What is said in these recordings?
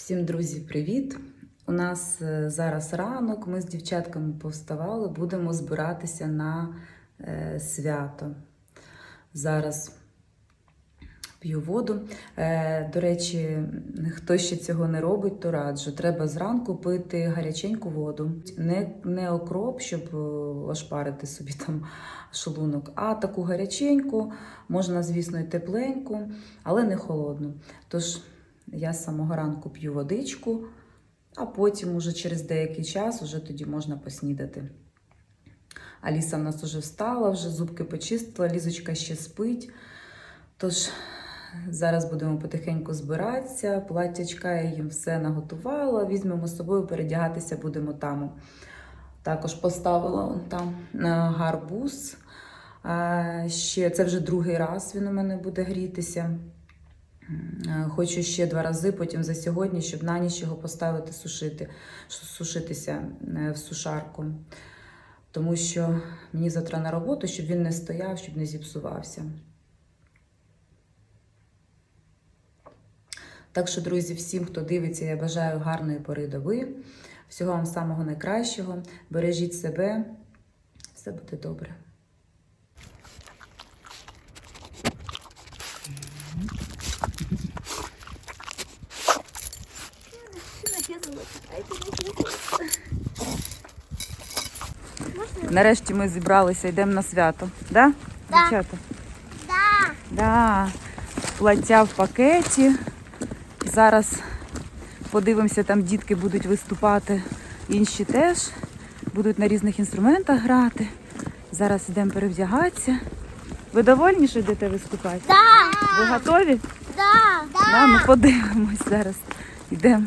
Всім друзі, привіт! У нас е, зараз ранок. Ми з дівчатками повставали, будемо збиратися на е, свято. Зараз п'ю воду. Е, до речі, хто ще цього не робить, то раджу. Треба зранку пити гаряченьку воду. Не, не окроп, щоб е, ошпарити собі там шлунок, а таку гаряченьку, можна, звісно, і тепленьку, але не холодну. Тож я з самого ранку п'ю водичку, а потім, уже через деякий час, уже тоді можна поснідати. Аліса в нас вже встала, вже зубки почистила, лізочка ще спить. Тож зараз будемо потихеньку збиратися. Платтячка я їм все наготувала. Візьмемо з собою, передягатися будемо там. Також поставила там гарбуз. Ще це вже другий раз він у мене буде грітися. Е, Хочу ще два рази, потім за сьогодні, щоб на ніч його поставити сушити, сушитися е, в сушарку. Тому що мені завтра на роботу, щоб він не стояв, щоб не зіпсувався. Так що, друзі, всім, хто дивиться, я бажаю гарної пори доби. Всього вам самого найкращого. Бережіть себе, все буде добре. Нарешті ми зібралися, йдемо на свято. Да? Да. Дівчата? Да. Да. Плаття в пакеті. Зараз подивимося, там дітки будуть виступати, інші теж будуть на різних інструментах грати. Зараз йдемо перевдягатися. Ви довольні, що йдете виступати? Да. Ви готові? Да. Да, ми подивимось зараз. Йдемо.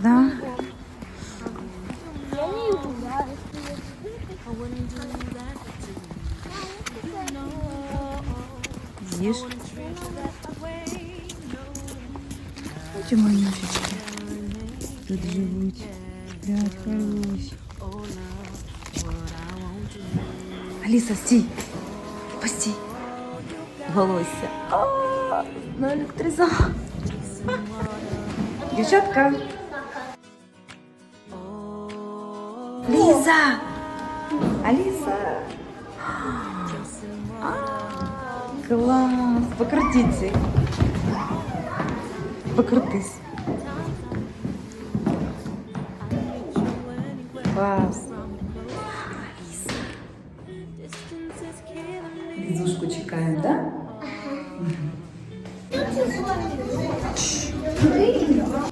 гуляю. I wouldn't do that to you. З'їж. Ті манюшечки тут живуть. Блядь, хороші. Аліса, стій. Постій. Волосся. А, наелектризував. Дівчатка. Ліза! Аліса! А, Клас! Покрутіться. Покрутись. Клас. Зушку чекаємо, да?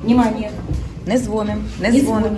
Внимание. Не дзвоним, не дзвоним.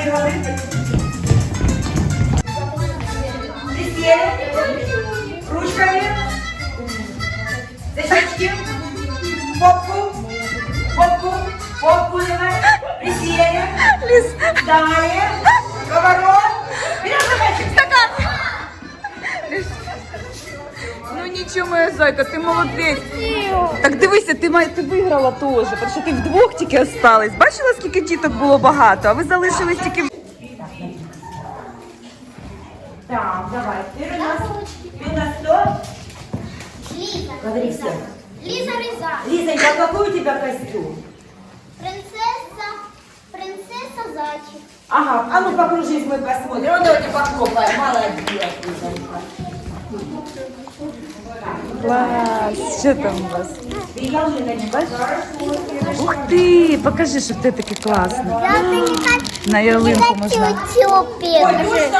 Попригали. Присіли. Ручками. Попку. Попку. Попку давай. Присіли. Далее. Поворот. Ну нічого, моя зайка, ти молодець. Так дивися, ти май ти виграла теж, тому що ти вдвох тільки осталась. Бачила, скільки діток було багато, а ви залишились тільки. в- Так, давай. Ты у нас, ты у нас кто? Лиза. Говори всем. Лиза Рыза. Лизонька, а какой у тебя костюм? Принцесса. Принцесса Зайчик. Ага, а ну покружись, мы посмотрим. Ну, давайте похлопаем. Молодец, Лизонька. Клас, що там у вас? Ух ти, покажи, що ти такий класний. Я не хочу На ялинку можна. Я не хочу.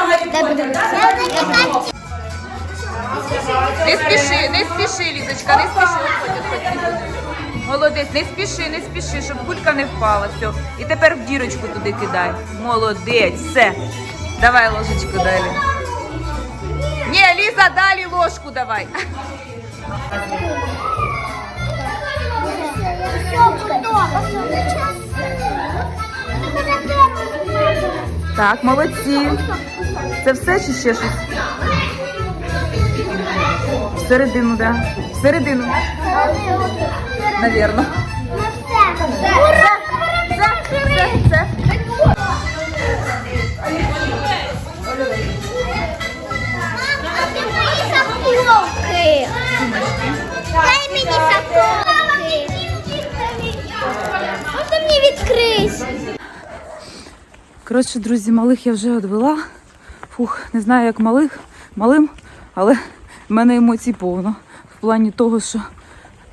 Не спіши, не спіши, Лізочка, не спіши. Виходь, виходь. Молодець, не спіши, не спіши, щоб кулька не впала. Все. І тепер в дірочку туди кидай. Молодець, все. Давай ложечку далі. Ні, Ліза, далі ложку давай. Так, молодці. Це все чи ще щось? Всередину, да. Всередину, навірно. Це, це. Дай Коротше, друзі, малих я вже відвела. Фух, не знаю, як малих, малим, але в мене емоцій повно. В плані того, що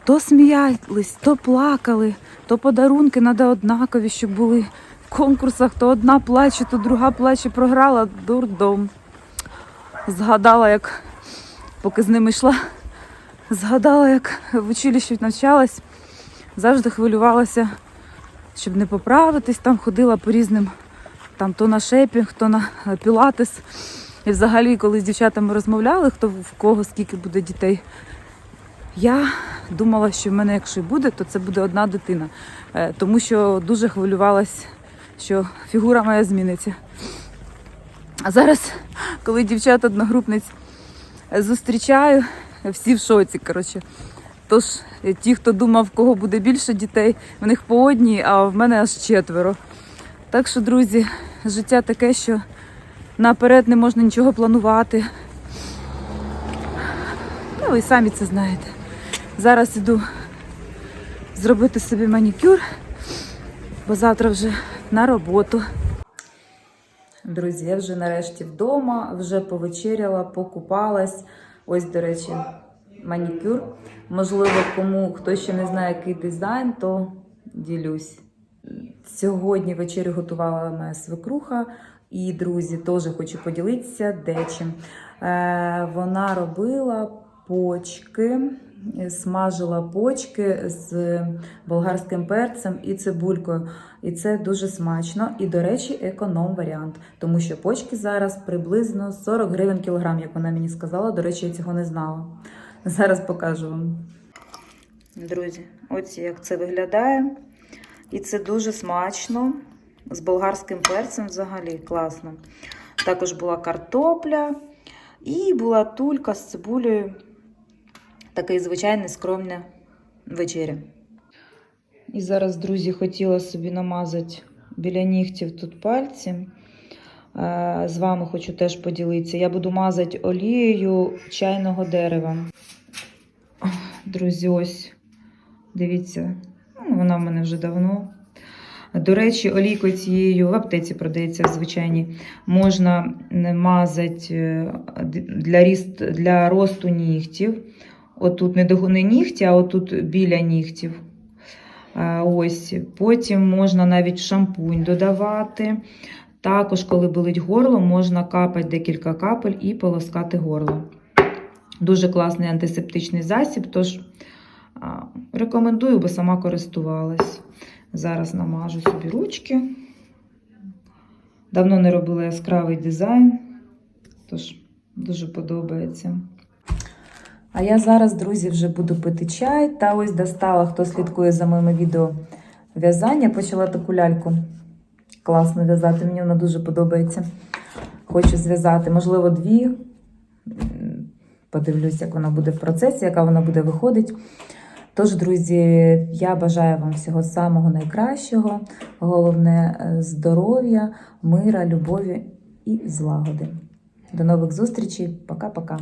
то сміялись, то плакали, то подарунки треба однакові, щоб були в конкурсах, то одна плаче, то друга плаче, програла дурдом. Згадала, як поки з ними йшла, згадала, як в училищі навчалась, завжди хвилювалася, щоб не поправитись, там ходила по різним там то на шепінг, то на е, пілатес. І взагалі, коли з дівчатами розмовляли, хто в кого скільки буде дітей, я думала, що в мене, якщо буде, то це буде одна дитина. Е, Тому що дуже хвилювалась, що фігура моя зміниться. А зараз, коли дівчат одногрупниць е, зустрічаю, всі в шоці. Коротше. Тож ті, хто думав, в кого буде більше дітей, в них по одній, а в мене аж четверо. Так що, друзі, життя таке, що наперед не можна нічого планувати. Ну, ви самі це знаєте. Зараз іду зробити собі манікюр, бо завтра вже на роботу. Друзі, я вже нарешті вдома, вже повечеряла, покупалась. Ось, до речі, манікюр. Можливо, кому хто ще не знає, який дизайн, то ділюсь. Сьогодні вечерю готувала моя свекруха, і друзі, теж хочу поділитися дечим. Е, вона робила почки, смажила почки з болгарським перцем і цибулькою. І це дуже смачно. І, до речі, економ варіант, тому що почки зараз приблизно 40 гривень кілограм, як вона мені сказала. До речі, я цього не знала. Зараз покажу вам. Друзі, ось як це виглядає. І це дуже смачно. З болгарським перцем взагалі класно. Також була картопля і була тулька з цибулею. Такий звичайний скромна вечеря. І зараз, друзі, хотіла собі намазати біля нігтів тут пальці. Е, З вами хочу теж поділитися. Я буду мазати олією чайного дерева. Друзі, ось, дивіться, Вона в мене вже давно. До речі, олійкою цією в аптеці продається в звичайній. Можна мазати е, для, ріст, для росту нігтів. Отут не до не нігті, а отут біля нігтів. Ось. Потім можна навіть шампунь додавати. Також, коли болить горло, можна капати декілька капель і полоскати горло. Дуже класний антисептичний засіб, тож рекомендую, бо сама користувалась. Зараз намажу собі ручки. Давно не робила яскравий дизайн, тож дуже подобається. А я зараз, друзі, вже буду пити чай. Та ось достала, хто слідкує за моїми відео в'язання. Почала таку ляльку класно в'язати. Мені вона дуже подобається. Хочу зв'язати, можливо, дві. Подивлюсь, як вона буде в процесі, яка вона буде виходить. Тож, друзі, я бажаю вам всього самого найкращого. Головне е, здоров'я, мира, любові і злагоди. До нових зустрічей. Пока-пока.